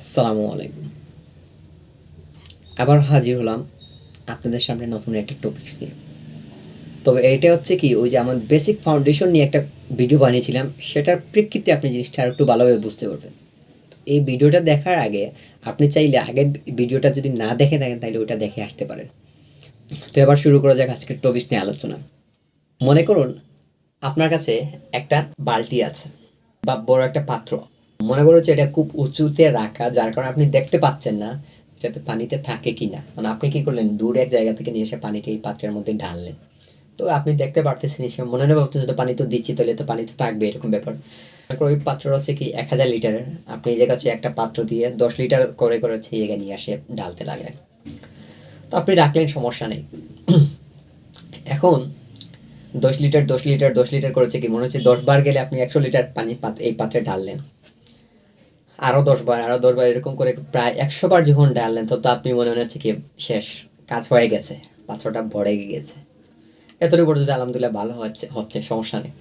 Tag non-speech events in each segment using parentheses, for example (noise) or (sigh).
আসসালামু আলাইকুম। আবার হাজির হলাম আপনাদের সামনে নতুন একটা টপিকস নিয়ে। তবে এটা হচ্ছে কি, ওই যে আমার বেসিক ফাউন্ডেশন নিয়ে একটা ভিডিও বানিয়েছিলাম, সেটার প্রেক্ষিতে আপনি জিনিসটা আর একটু ভালোভাবে বুঝতে পারবেন। এই ভিডিওটা দেখার আগে আপনি চাইলে আগের ভিডিওটা যদি না দেখে থাকেন তাহলে ওটা দেখে আসতে পারেন। তো এবার শুরু করা যাক আজকের টপিকস নিয়ে আলোচনা। মনে করুন, আপনার কাছে একটা বালতি আছে, বা বড় একটা পাত্র। মনে করো যে এটা খুব উঁচুতে রাখা, যার কারণে আপনি দেখতে পাচ্ছেন না এটাতে পানিতে থাকে কি না মানে আপনি কি করলেন? দূর এক জায়গা থেকে নিয়ে এসে পানিটা এই পাত্রের মধ্যে ঢাললেন। তো আপনি দেখতে পারতেছেন সে মনে নেই ভাবতেছে তো পানি তো দিচ্ছি, তাহলে তো পানি তো থাকবে, এরকম ব্যাপার। ওই পাত্র হচ্ছে কি এক হাজার লিটারের আপনি জায়গা হচ্ছে একটা পাত্র দিয়ে দশ লিটার করে করে হচ্ছে জায়গায় নিয়ে আসে ঢালতে লাগলেন। তো আপনি রাখলেন, সমস্যা নেই। এখন দশ লিটার দশ লিটার দশ লিটার করেছে কি মনে হচ্ছে দশ বার গেলে আপনি একশো লিটার পানি এই পাত্রে ঢাললেন। আরও দশ বার, আরও দশ বার এরকম করে প্রায় একশো বার যখন ডাললেন তো তো আপনি মনে মনে হচ্ছে কি শেষ কাজ হয়ে গেছে পাত্রটা ভরে গিয়েছে। এতটুকু পর্যন্ত আলহামদুলিল্লাহ ভালো হচ্ছে হচ্ছে, সমস্যা নেই।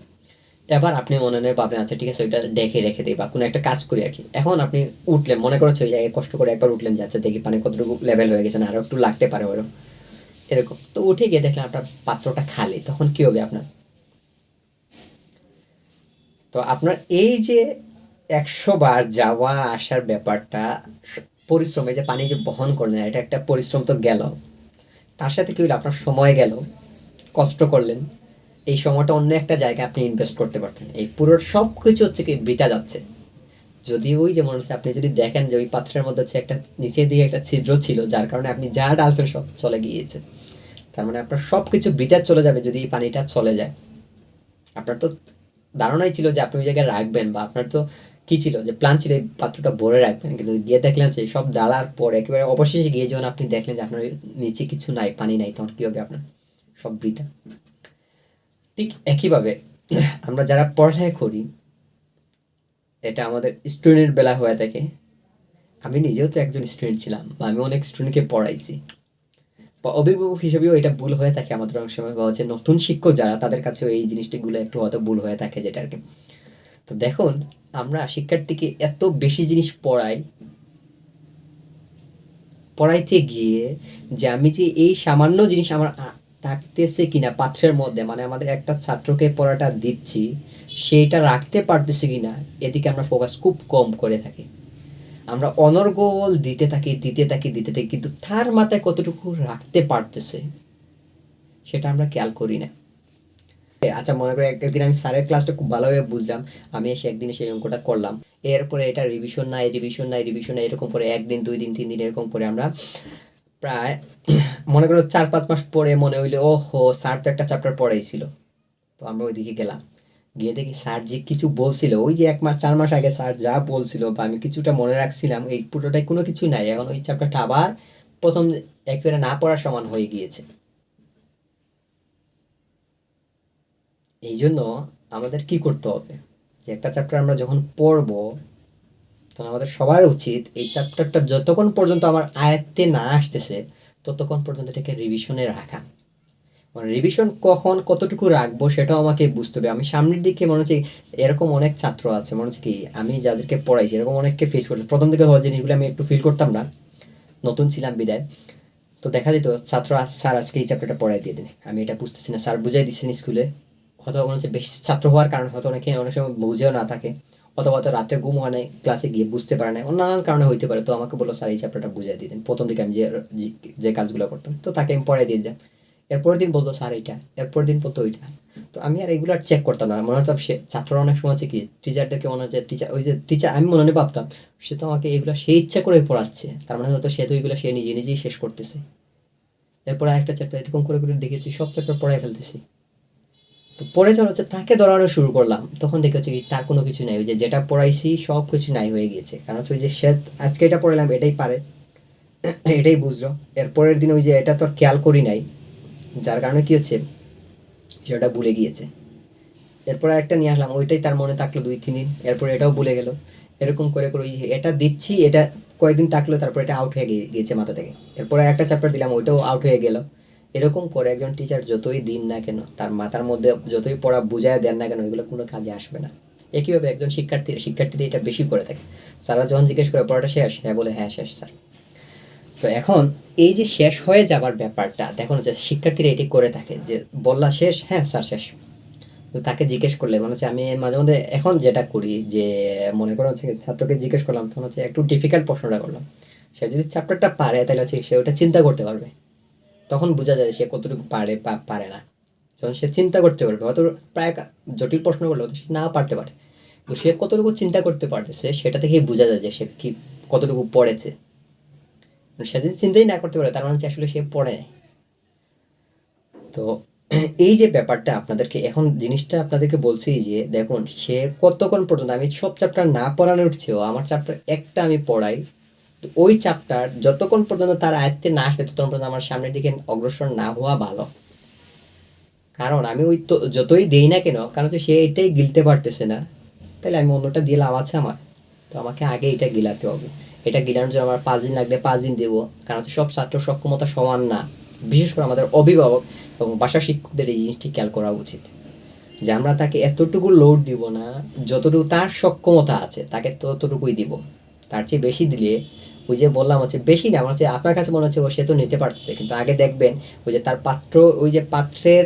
এবার আপনি মনে নেই ভাবলেন আচ্ছা ঠিক আছে, ওইটা দেখে রেখে দিই বা কোনো একটা কাজ করি আর কি। এখন আপনি উঠলেন, মনে করছে ওই জায়গায় কষ্ট করে একবার উঠলেন যে আচ্ছা দেখি পানি কতটুকু লেভেল হয়ে গেছে না, আরও একটু লাগতে পারে ওরও এরকম। তো উঠে গিয়ে দেখলেন আপনার পাত্রটা খালি, তখন কি হবে আপনার? তো আপনার এই যে একশো বার যাওয়া, আসার ব্যাপারটা, পরিশ্রমে যে পানি যে বহন করলেন, এটা একটা পরিশ্রম তো গেল। তার সাথে কি হলো আপনার সময় গেল, কষ্ট করলেন। এই সময়টা অন্য একটা জায়গায় আপনি ইনভেস্ট করতে পারতেন। এই পুরো সব কিছু হচ্ছে কি বৃথা যাচ্ছে। যদি ওই যেমন হচ্ছে, আপনি যদি দেখেন যে ওই পাত্রের মধ্যে হচ্ছে একটা নিচের দিকে একটা ছিদ্র ছিল, যার কারণে আপনি যা ডালছেন সব চলে গিয়েছে। তার মানে আপনার সব কিছু বৃথা চলে যাবে যদি এই পানিটা চলে যায়। আপনার তো ধারণাই ছিল যে আপনি ওই জায়গায় রাখবেন বা আপনার তো কি ছিল? যে প্ল্যান ছিল এই পাত্রটা ভরে রাখবেন, কিন্তু গিয়ে দেখলাম যে সব ডালার পর একেবারে অবশেষে গিয়ে যখন আপনি দেখলেন যে আপনার নিচে কিছু নাই, পানি নাই, তখন কি হবে আপনার? সব বৃথা। ঠিক একইভাবে আমরা যারা পড়ালেখা করি, এটা আমাদের স্টুডেন্ট বেলা হয়ে থাকে। আমি নিজেও তো একজন স্টুডেন্ট ছিলাম, বা আমি অনেক স্টুডেন্টকে পড়াইছি। বা অভিভাবক হিসেবেও এটা ভুল হয়ে থাকে আমাদের অনেক সময়, বা হচ্ছে নতুন শিক্ষক যারা, তাদের কাছেও এই জিনিসটিগুলো একটু হয়তো ভুল হয়ে থাকে যেটা আর কি। তো দেখুন, আমরা শিক্ষার্থীকে এত বেশি জিনিস পড়াই, পড়াইতে গিয়ে যে আমি যে এই সামান্য জিনিস আমার থাকতেছে কিনা পাত্রের মধ্যে মানে আমাদের একটা ছাত্রকে পড়াটা দিচ্ছি সেইটা রাখতে পারতেছে কিনা, এদিকে আমরা ফোকাস খুব কম করে থাকি। আমরা অনর্গল দিতে থাকি দিতে থাকি দিতে থাকি, কিন্তু তার মাথায় কতটুকু রাখতে পারতেছে, সেটা আমরা খেয়াল করি না। আচ্ছা মনে করে একদিন আমি স্যারের ক্লাসটা খুব ভালোভাবে বুঝলাম। আমি এসে একদিন সেই অঙ্কটা করলাম। এরপরে এটা রিভিশন নাই রিভিশন নাই রিভিশন নাই, এরকম করে একদিন, দুই দিন, তিন দিন এরকম করে আমরা প্রায় (clears throat) মনে করো চার পাঁচ মাস পরে মনে হইল ও হো স্যার তো একটা চ্যাপ্টার পড়াইছিল তো আমরা ওইদিকে গেলাম। গিয়ে দেখি স্যার যে কিছু বলছিল, ওই যে এক মাস, চার মাস আগে স্যার যা বলছিল বা আমি কিছুটা মনে রাখছিলাম, এই পুরোটাই কোনো কিছু নাই। এখন ওই চ্যাপ্টারটা আবার প্রথম একবারে না পড়ার সমান হয়ে গিয়েছে। এই জন্য আমাদের কি করতে হবে? যে একটা চ্যাপ্টার আমরা যখন পড়ব, তখন আমাদের সবার উচিত এই চ্যাপ্টারটা যতক্ষণ পর্যন্ত আমার আয়ত্তে না আসতেছে, ততক্ষণ পর্যন্ত এটাকে রিভিশনে রাখা। মানে রিভিশন কখন কতটুকু রাখব সেটাও আমাকে বুঝতে হবে। আমি সামনের দিকে মনে হচ্ছে এরকম অনেক ছাত্র আছে, মনে হচ্ছে কি আমি যাদেরকে পড়াইছি, এরকম অনেককে ফেস করছি। প্রথম দিকে হওয়া জিনিসগুলো আমি একটু ফিল করতাম না। নতুন ছিলাম বিদায়। তো দেখা যেত, ছাত্র স্যার আজকে এই চ্যাপ্টারটা পড়াই দিয়ে দিন। আমি এটা বুঝতেছি না, স্যার বুঝাই দিচ্ছেন স্কুলে। হয়তো হচ্ছে বেশি ছাত্র হওয়ার কারণে হয়তো অনেকে অনেক সময় বুঝেও না থাকে, অথবা হয়তো রাতে ঘুম হয় নাই ক্লাসে গিয়ে বুঝতে পারে না নানান কারণে হইতে পারে। তো আমাকে বলল, স্যার, এই চ্যাপ্টারটা বুঝাই দিয়ে দিন। প্রথম দিকে আমি যে, যে- কাজগুলো করতাম, তো তাকে আমি পড়াই দিয়ে দিতাম এরপরের দিন বলতো স্যার, এইটা। এরপরের দিন বলতো, ওইটা। তো আমি আর এগুলো আর চেক করতাম না। মনে হতো সে, ছাত্ররা অনেক সময় হচ্ছে কি টিচারদেরকে মনে হচ্ছে টিচার ওই যে টিচার আমি মনে মনে ভাবতাম, সে তো আমাকে এগুলো সে ইচ্ছা করে পড়াচ্ছে। তার মানে হয়তো সে তো এগুলো সে নিজে নিজেই শেষ করতেছে। এরপরে আরেকটা চ্যাপ্টার এরকম করে করে দেখেছি, সব চ্যাপ্টার পড়াই ফেলতেছি। তো পরে যখন হচ্ছে তাকে ধরানো শুরু করলাম, তখন দেখে হচ্ছে তার কোনো কিছু নাই। ওই যে যেটা পড়াইছি সব কিছু নাই হয়ে গিয়েছে। কারণ হচ্ছে ওই যে সে আজকে এটা পড়ালাম এটাই পারে। (clears throat) এটাই বুঝলো। এরপরের দিন ওই যে এটা তো আর খেয়াল করি নাই। যার কারণে কি হচ্ছে সেটা ভুলে গিয়েছে। এরপর একটা নিয়ে আসলাম, ওইটাই তার মনে থাকল দুই, তিন দিন। এরপর এটাও ভুলে গেল। এরকম করে করে ওই এটা দিচ্ছি, এটা কয়েকদিন থাকল, তারপর এটা আউট হয়ে গিয়ে- গিয়েছে মাথা থেকে। এরপরে একটা চ্যাপ্টার দিলাম, ওইটাও আউট হয়ে গেল। এরকম করে একজন টিচার যতই দিন না কেন, তার মাথার মধ্যে যতই পড়া বুঝায় দেন না কেন, এগুলো কোনো কাজে আসবে না। একইভাবে একজন শিক্ষার্থী শিক্ষার্থীরা এটা বেশি করে থাকে। স্যাররা যখন জিজ্ঞেস করে, পড়াটা শেষ? হ্যাঁ বলে হ্যাঁ শেষ, স্যার। তো এখন এই যে শেষ হয়ে যাবার ব্যাপারটা দেখুন যে শিক্ষার্থীরা এটি করে থাকে যে, বললা শেষ? হ্যাঁ স্যার, শেষ। তো তাকে জিজ্ঞেস করলে, মনে হচ্ছে আমি মাঝে মধ্যে এখন যেটা করি যে, মনে করো হচ্ছে ছাত্রকে জিজ্ঞেস করলাম, তখন হচ্ছে একটু ডিফিকাল্ট প্রশ্নটা করলাম। সে যদি চ্যাপ্টারটা পারে, তাহলে হচ্ছে সে ওটা চিন্তা করতে পারবে। তখন বোঝা যায় সে কতটুকু পারে পারে না। যখন সে চিন্তা করতে পারবে, হয়তো প্রায় জটিল প্রশ্ন করলে সে নাও পারতে পারে। তো সে কতটুকু চিন্তা করতে পারতেছে, সেটা থেকেই বোঝা যায় যে সে কি, কতটুকু পড়েছে। সে যদি চিন্তাই না করতে পারে, তার মানে আসলে সে পড়ে তো (clears throat) এই যে ব্যাপারটা আপনাদেরকে, এখন জিনিসটা আপনাদেরকে বলছি যে, দেখুন, সে কতক্ষণ পর্যন্ত, আমি সব চ্যাপ্টার না পড়ানোর চেয়েও, আমার চ্যাপ্টার একটা আমি পড়াই ওই চ্যাপ্টার যতক্ষণ পর্যন্ত তার আয়ত্তে না আসবে ততক্ষণ পর্যন্ত আমার সামনের দিকে অগ্রসর না হওয়া ভালো। কারণ আমি ওই তো যতই দেই না কেন, কারণ তো সে এটাই গিলতে পারতেছে না, তাহলে আমি অন্যটা দিয়ে লাভ আছে আমার। তো আমাকে আগে এটা গিলাতে হবে। এটা গিলানোর জন্য আমার পাঁচ দিন লাগলে পাঁচ দিন দেবো। কারণ হচ্ছে সব ছাত্র সক্ষমতা সমান না, বিশেষ করে আমাদের অভিভাবক এবং বাসা শিক্ষকদের এই জিনিসটি খেয়াল করা উচিত। যে আমরা তাকে এতটুকু লোড দিব না, যতটুকু তার সক্ষমতা আছে, তাকে ততটুকুই দিব। তার চেয়ে বেশি দিলে ওই যে বললাম হচ্ছে বেশি না, আমার হচ্ছে আপনার কাছে মনে হচ্ছে ও সে তো নিতে পারতেছে, কিন্তু আগে দেখবেন ওই যে তার পাত্র, ওই যে পাত্রের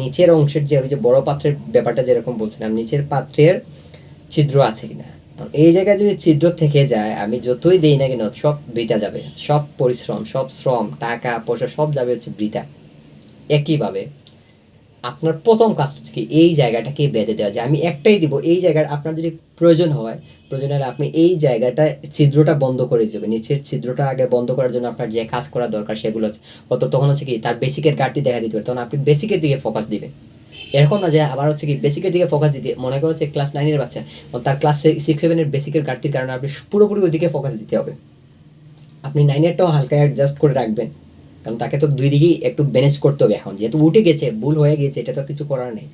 নিচের অংশের যে ওই যে বড় পাত্রের ব্যাপারটা যেরকম বলছিলাম, নিচের পাত্রের ছিদ্র আছে কিনা। এই জায়গায় যদি ছিদ্র থেকে যায়, আমি যতই দেই না কেন, সব বৃথা যাবে। সব পরিশ্রম, সব শ্রম, টাকা, পয়সা, সব যাবে হচ্ছে বৃথা। একইভাবে আপনার প্রথম কাজ হচ্ছে কি, এই জায়গাটাকে বেঁধে দেওয়া। যায় আমি একটাই দিব, এই জায়গার আপনার যদি প্রয়োজন হয়, প্রয়োজন হলে আপনি এই জায়গাটা, ছিদ্রটা বন্ধ করে দেবেন। নিচের ছিদ্রটা আগে বন্ধ করার জন্য আপনার যে কাজ করা দরকার সেগুলো হচ্ছে, কত তখন হচ্ছে কি, তার বেসিকের ঘাটতি দেখা দিতে পারে। তখন আপনি বেসিকের দিকে ফোকাস দিবেন। এরকম না যে আবার হচ্ছে কি বেসিকের দিকে ফোকাস দিতে, মনে করো হচ্ছে ক্লাস নাইনের বাচ্চা তার ক্লাস সিক্স সেভেনের বেসিকের ঘাটতির কারণে আপনি পুরোপুরি ওই দিকে ফোকাস দিতে হবে। আপনি নাইনেরটাও হালকা অ্যাডজাস্ট করে রাখবেন। কারণ তাকে তো দুই দিকেই একটু ম্যানেজ করতে হবে এখন। যেহেতু উঠে গেছে, ভুল হয়ে গেছে, এটা তো কিছু করার নেই।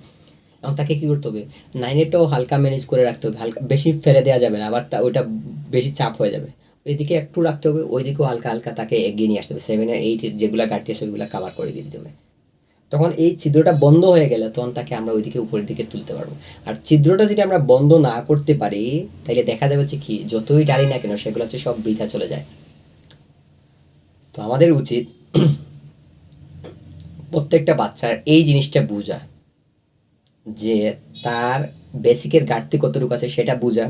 এখন তাকে কি করতে হবে? নাইনেরটাও হালকা ম্যানেজ করে রাখতে হবে, হালকা বেশি ফেলে দেওয়া যাবে না, আবার তা ওইটা বেশি চাপ হয়ে যাবে। ওইদিকে একটু রাখতে হবে, ওইদিকেও হালকা হালকা তাকে এগিয়ে নিয়ে আসতে হবে। সেভেনের এইটের যেগুলো ঘাটতি আছে, ওইগুলো কাভার করে দিয়ে দিতে হবে। তখন এই ছিদ্রটা বন্ধ হয়ে গেলে তখন তাকে আমরা ওইদিকে উপরের দিকে তুলতে পারব। আর ছিদ্রটা যদি আমরা বন্ধ না করতে পারি, তাহলে দেখা যাবে হচ্ছে কি, যতই ডালি না কেন, সেগুলো হচ্ছে সব বৃথা চলে যায়। তো আমাদের উচিত প্রত্যেকটা বাচ্চার এই জিনিসটা বোঝা যে তার বেসিকের ঘাটতি কতটুকু আছে সেটা বোঝা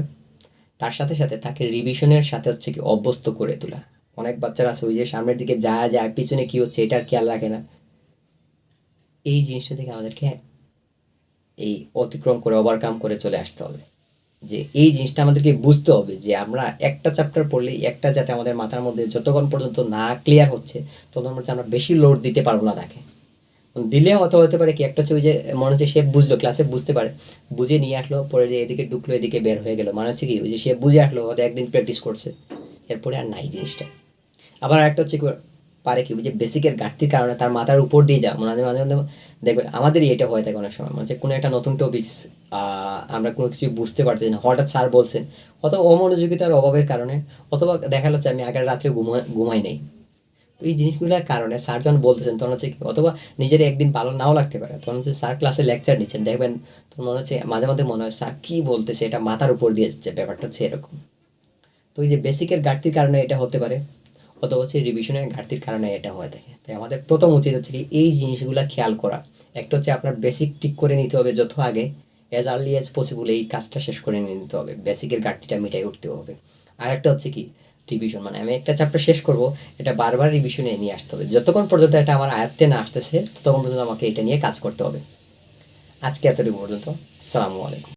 তার সাথে সাথে তাকে রিভিশনের সাথে হচ্ছে কি অভ্যস্ত করে তোলা। অনেক বাচ্চারা আছে ওই যে সামনের দিকে যা যায়, পিছনে কি হচ্ছে এটার খেয়াল রাখে না। এই জিনিসটা থেকে আমাদেরকে এই অতিক্রম করে ওভারকাম করে চলে আসতে হবে। যে এই জিনিসটা আমাদেরকে বুঝতে হবে যে আমরা একটা চ্যাপ্টার পড়লেই একটা যাতে আমাদের মাথার মধ্যে যতক্ষণ পর্যন্ত না ক্লিয়ার হচ্ছে, ততক্ষণ পর্যন্ত আমরা বেশি লোড দিতে পারব না তাকে। দিলে হয়তো হতে পারে কি, একটা হচ্ছে ওই যে মনে হচ্ছে সে বুঝলো ক্লাসে বুঝতে পারে। বুঝে নিয়ে আসলো, পরে যে এদিকে ঢুকলো, এদিকে বের হয়ে গেলো। মনে হচ্ছে কি, ওই যে সে বুঝে আসলো, হয়তো একদিন প্র্যাকটিস করছে। এরপরে আর নাই জিনিসটা। আবার একটা হচ্ছে পারে কি? যে বেসিকের ঘাটতির কারণে তার মাথার উপর দিয়ে যা, মাঝে মাঝে মাঝে দেখবেন আমাদেরই এটা হয়ে থাকে অনেক সময়। মানে কোনো একটা নতুন টপিক্স আমরা কোনো কিছু বুঝতে পারতেছি না। হঠাৎ স্যার বলছেন, অথবা অমনোযোগিতার অভাবের কারণে, অথবা দেখা যাচ্ছে আমি আগের রাত্রে ঘুমাই ঘুমাই নেই। তো এই জিনিসগুলোর কারণে স্যার যখন বলতেছেন, তখন হচ্ছে অথবা নিজের একদিন ভালো নাও লাগতে পারে। তখন হচ্ছে স্যার ক্লাসে লেকচার নিচ্ছেন, দেখবেন তখন মনে হচ্ছে মাঝে মাঝে মনে হয় স্যার কী বলতেছে? এটা মাথার উপর দিয়ে যাচ্ছে, ব্যাপারটা হচ্ছে এরকম। তো এই যে বেসিকের ঘাটতির কারণে এটা হতে পারে। অথবা হচ্ছে রিভিশনের ঘাটতির কারণে এটা হয়ে থাকে। তাই আমাদের প্রথম উচিত হচ্ছে কি এই জিনিসগুলো খেয়াল করা। একটা হচ্ছে আপনার বেসিক ঠিক করে নিতে হবে যত আগে অ্যাজ আর্লি অ্যাজ পসিবল এই কাজটা শেষ করে নিতে হবে। বেসিকের ঘাটতিটা মিটাই উঠতে হবে। আর একটা হচ্ছে কি রিভিশন মানে আমি একটা চ্যাপ্টার শেষ করব, এটা বারবার রিভিশনে নিয়ে আসতে হবে। যতক্ষণ পর্যন্ত এটা আমার আয়ত্তে না আসতেছে, ততক্ষণ পর্যন্ত আমাকে এটা নিয়ে কাজ করতে হবে। আজকে এতটুকু পর্যন্ত। আসসালামু আলাইকুম।